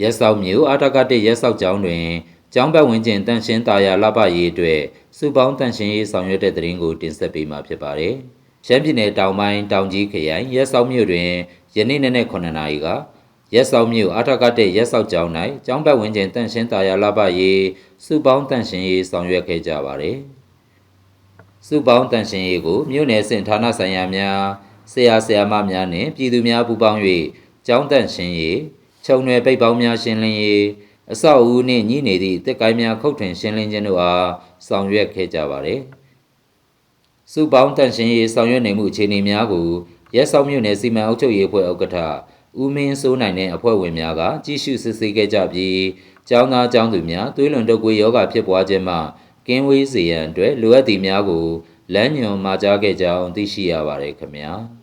ရက်စောက်မြို့အာတကတိရက်စောက်ကျောင်းတွင်ကျောင်းပတ်ဝန်းကျင်တန့်ရှင်းတာယာလှပရေးအတွက်စုပေါင်းတန့်ရှင်းရေးဆောင်ရွက်တဲ့တဲ့ရင်ကိုတင်ဆက်ပေးမှာဖြစ်ပါတယ်။ရှမ်းပြည်နယ်တောင်ပိုင်းတောင်ကြီးခရိုင်ရက်စောက်မြို့တွင်ယနေ့နေ့နဲ့9နာရီကရက်စောက်မြို့အာထကတဲ့ရက်စောက်ကျောင်း၌ကျောင်းပတ်ဝန်းကျင်တန့်ရှင်းတာယာလှပရေးစုပေါင်းတန့်ရှင်းရေးဆောင်ရွက်ခဲ့ကြပါတယ်။စုပေါင်းတန့်ရှင်းရေးကိုမြို့နယ်စင်ဌာနဆိုင်ရာများဆရာဆရာမများနှင့်ပြည်သူများပူးပေါင်း၍ကျောင်းတန့်ရှင်းရေး ခြုံနယ်ပိတ်ပေါင်းများရှင်းလင်းရေးအဆောက်အဦနှင့်ညှိနေသည့်တက်ကိုင်းများခုတ်ထွင်ရှင်းလင်းခြင်းတို့အားဆောင်ရွက်ခဲ့ကြပါသည်။စုပေါင်းတန့်ရှင်းရေးဆောင်ရွက်နေမှုအခြေအနေများကိုရဲဆောင်မြို့နယ်စီမံအုပ်ချုပ်ရေးအဖွဲ့ဥက္ကဋ္ဌဦးမင်းစိုးနိုင်တဲ့အဖွဲ့ဝင်များကကြီးစုစစ်ဆေးခဲ့ကြပြီးကျောင်းသားကျောင်းသူများသွေးလွန်တုပ်ကွေးယောဂဖြစ်ပွားခြင်းမှကင်းဝေးစေရန်အတွက်လိုအပ်သည့်များကိုလမ်းညွှန်မှာကြားခဲ့ကြောင်းသိရှိရပါတယ်ခင်ဗျာ။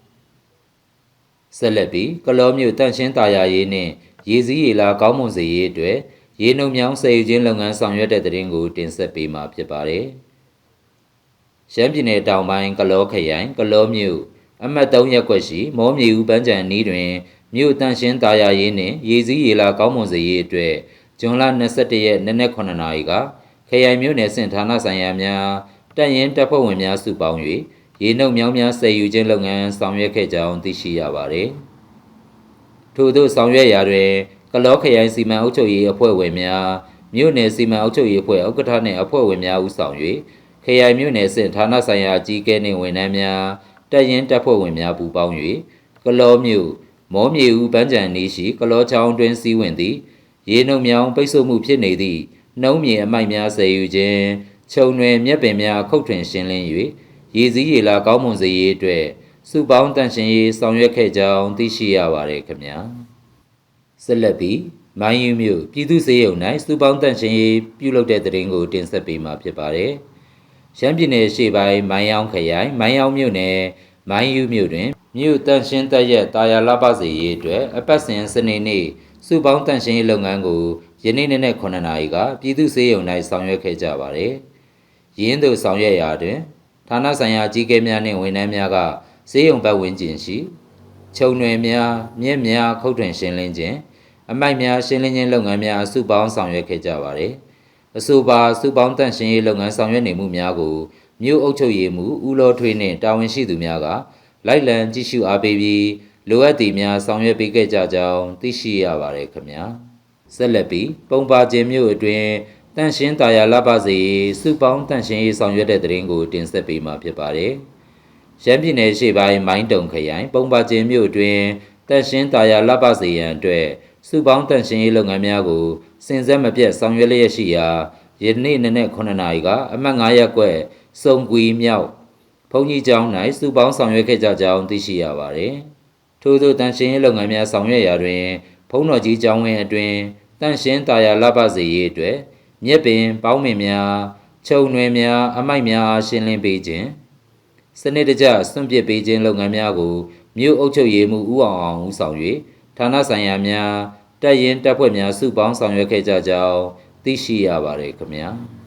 ဆက်လက်ပြီးကလောမျိုးတန့်ရှင်းတာယာရေးနှင့်ရေစည်းရေလာကောင်းမွန်စေရေးအတွက်ရေနှုံမြောင်းဆယ်ယူခြင်းလုပ်ငန်းဆောင်ရွက်တဲ့တဲ့ရင်ကိုတင်ဆက်ပေးမှာဖြစ်ပါတယ်။ရှမ်းပြည်နယ်တောင်ပိုင်းကလောခရိုင်ကလောမြို့အမှတ်3ရပ်ကွက်ရှိမောမြေဦးပန်းချံနီးတွင်မြို့တန့်ရှင်းတာယာရေးနှင့်ရေစည်းရေလာကောင်းမွန်စေရေးအတွက်ဇွန်လ21ရက်နေ့နက်9နာရီကခရိုင်မြို့နယ်စင်ဌာနဆိုင်ရာများတပ်ရင်းတပ်ဖွဲ့ဝင်များစုပေါင်း၍ ရေနှုတ်မြောင်းများဆယ်ယူခြင်းလုပ်ငန်းဆောင်ရွက်ခဲ့ကြောင်းသိရှိရပါသည်။ထို့သောဆောင်ရွက်ရာတွင်ကလောခရိုင်စီမံအုပ်ချုပ်ရေးအဖွဲ့ဝင်များမြို့နယ်စီမံအုပ်ချုပ်ရေးအဖွဲ့ဥက္ကဋ္ဌနှင့်အဖွဲ့ဝင်များဦးဆောင်၍ခရိုင်မြို့နယ်စင်ဌာနဆိုင်ရာအကြီးအကဲနှင့်ဝန်ထမ်းများတပ်ရင်းတပ်ဖွဲ့ဝင်များပူးပေါင်း၍ကလောမြို့မောမြေဦးပန်းချံနေရှိကလောချောင်းတွင်စီးဝင်သည့်ရေနှုံမြောင်ပိတ်ဆို့မှုဖြစ်နေသည့်နှုံးမြေအမိုက်များဆယ်ယူခြင်းခြုံနယ်မြက်ပင်များခုတ်ထွင်ရှင်းလင်း၍ ရေစည်းရေလာကောင်းမွန်စေရေးအတွက်စုပေါင်းတန့်ရှင်ရေးဆောင်ရွက်ခဲ့ကြောင်းသိရှိရပါတယ်ခင်ဗျာဆက်လက်ပြီးမိုင်းယူမြို့ပြည်သူ့စေယုံ၌စုပေါင်းတန့်ရှင်ရေးပြုလုပ်တဲ့တဲ့ရင်ကိုတင်ဆက်ပေးမှာဖြစ်ပါတယ်ရှမ်းပြည်နယ်ရှေ့ပိုင်းမိုင်းယောင်းခရိုင်မိုင်းယောင်းမြို့နယ်မိုင်းယူမြို့တွင်မြို့တန့်ရှင်းတက်ရက်တာယာလပစေရေးအတွက်အပတ်စဉ်စနေနေ့စုပေါင်းတန့်ရှင်းရေးလုပ်ငန်းကိုယနေ့နေ့နဲ့9နာရီကပြည်သူ့စေယုံ၌ဆောင်ရွက်ခဲ့ကြပါတယ်။ရင်းတို့ဆောင်ရွက်ရာတွင် ဌာနဆိုင်ရာကြီးကဲများနှင့်ဝန်ထမ်းများကစေယုံဘက်ဝင်ကျင်ရှိခြုံနယ်များမြင့်များခုတ်ထွင်ရှင်းလင်းခြင်းအမိုက်များရှင်းလင်းခြင်းလုပ်ငန်းများစုပေါင်းဆောင်ရွက်ခဲ့ကြပါတယ်။အဆိုပါစုပေါင်းတန့်ရှင်းရေးလုပ်ငန်းဆောင်ရွက်နေမှုများကိုမြို့အုပ်ချုပ်ရေးမှူးဦးလောထွေးနှင့်တာဝန်ရှိသူများကလိုက်လံကြည့်ရှုအားပေးပြီးလိုအပ်သည်များဆောင်ရွက်ပေးခဲ့ကြကြောင်းသိရှိရပါတယ်ခင်ဗျာဆက်လက်ပြီးပုံပါခြင်းမြို့အတွင်း တန့်ရှင်းတာယာလပစေစုပေါင်းတန့်ရှင်းရေးဆောင်ရွက်တဲ့တဲ့ရင်ကိုတင်ဆက်ပေးမှာဖြစ်ပါတယ်ရန်ပြည်နယ်ရှေ့ပိုင်းမိုင်းတုံခရိုင်ပုံပါခြင်းမြို့အတွင်းတန့်ရှင်းတာယာလပစေရန်အတွက်စုပေါင်းတန့်ရှင်းရေးလုပ်ငန်းများကိုစင်ဆက်မပြတ်ဆောင်ရွက်လျက်ရှိရာယနေ့နေ့နဲ့9နာရီကအမှတ်9ရပ်ကွက်စုံကွီမြောက်ဘုံကြီးကျောင်း၌စုပေါင်းဆောင်ရွက်ခဲ့ကြကြောင်းသိရှိရပါတယ်။ထို့သောတန်ရှင်းရေးလုပ်ငန်းများဆောင်ရွက်ရာတွင်ဘုံတော်ကြီးကျောင်းဝင်းအတွင်တန်ရှင်းတာယာလပစေရေးအတွက် မြက်ပင်ပေါင်းမင်များခြုံနွယ်များအမိုက်များရှင်းလင်းပေးခြင်းစနစ်တကျစွန့်ပစ်ပေးခြင်းလုပ်ငန်းများကိုမြို့အုပ်ချုပ်ရေးမှူးဦးအောင်အောင်ဦးဆောင်၍ဌာနဆိုင်ရာများတပ်ရင်းတပ်ဖွဲ့များစုပေါင်းဆောင်ရွက်ခဲ့ကြကြောင်းသိရှိရပါတယ်ခင်ဗျာ။